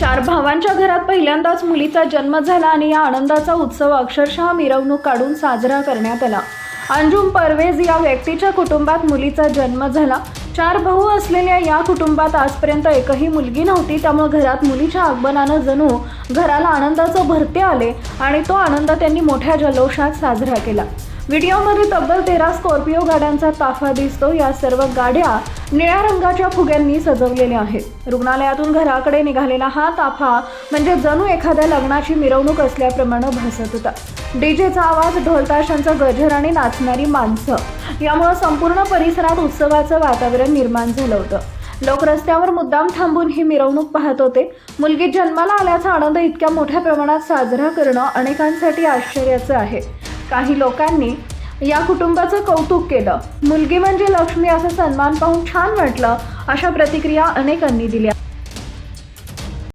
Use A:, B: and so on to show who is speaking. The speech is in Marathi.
A: चार भावांच्या घरात पहिल्यांदाच मुलीचा जन्म झाला आणि या आनंदाचा उत्सव अक्षरशः मिरवणूक काढून साजरा करण्यात आला. अंजुम परवेज या व्यक्तीच्या कुटुंबात मुलीचा जन्म झाला. चार भाऊ असलेल्या या कुटुंबात आजपर्यंत एकही मुलगी नव्हती. त्यामुळे घरात मुलीच्या आगमनानं जणू घराला आनंदाचं भरते आले आणि तो आनंद त्यांनी मोठ्या जल्लोषात साजरा केला. व्हिडिओमध्ये तब्बल तेरा स्कॉर्पिओ गाड्यांचा ताफा दिसतो. या सर्व गाड्या निळ्या रंगाच्या फुग्यांनी सजवलेल्या आहेत. रुग्णालयातून घराकडे निघालेला हा ताफा म्हणजे जणू एखाद्या लग्नाची मिरवणूक असल्याप्रमाणे भासत होता. डीजेचा आवाज ढोलताशांचा गजर आणि नाचणारी माणसं. यामुळं संपूर्ण परिसरात उत्सवाचं वातावरण निर्माण झालं होतं. लोक रस्त्यावर मुद्दाम थांबून ही मिरवणूक पाहत होते. मुलगी जन्माला आल्याचा आनंद इतक्या मोठ्या प्रमाणात साजरा करणं अनेकांसाठी आश्चर्याचं आहे. काही लोकांनी या कुटुंबाचं कौतुक केलं. मुलगी म्हणजे लक्ष्मी असा सन्मान पाहून छान वाटलं अशा प्रतिक्रिया अनेकांनी दिल्या.